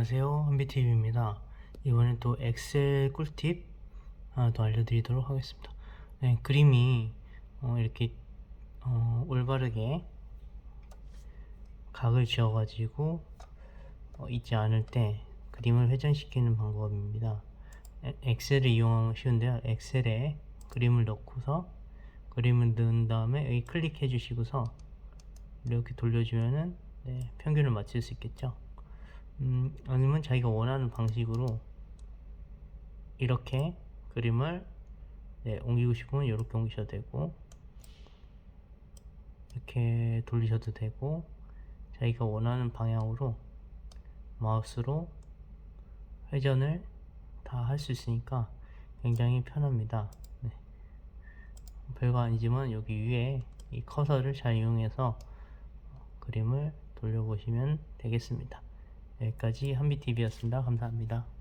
안녕하세요. 한비TV입니다. 이번엔 또 엑셀 꿀팁 하나 더 알려드리도록 하겠습니다. 네, 그림이 어, 이렇게 어, 올바르게 각을 지어 가지고 어, 있지 않을 때 그림을 회전시키는 방법입니다. 에- 엑셀을 이용하면 쉬운데요. 엑셀에 그림을 넣고서 그림을 넣은 다음에 여기 클릭해 주시고서 이렇게 돌려주면은 네, 평균을 맞출 수 있겠죠 음, 아니면 자기가 원하는 방식으로 이렇게 그림을 네, 옮기고 싶으면 이렇게 옮기셔도 되고 이렇게 돌리셔도 되고 자기가 원하는 방향으로 마우스로 회전을 다 할 수 있으니까 굉장히 편합니다. 네. 별거 아니지만 여기 위에 이 커서를 잘 이용해서 그림을 돌려보시면 되겠습니다. 여기까지 한비TV였습니다. 감사합니다.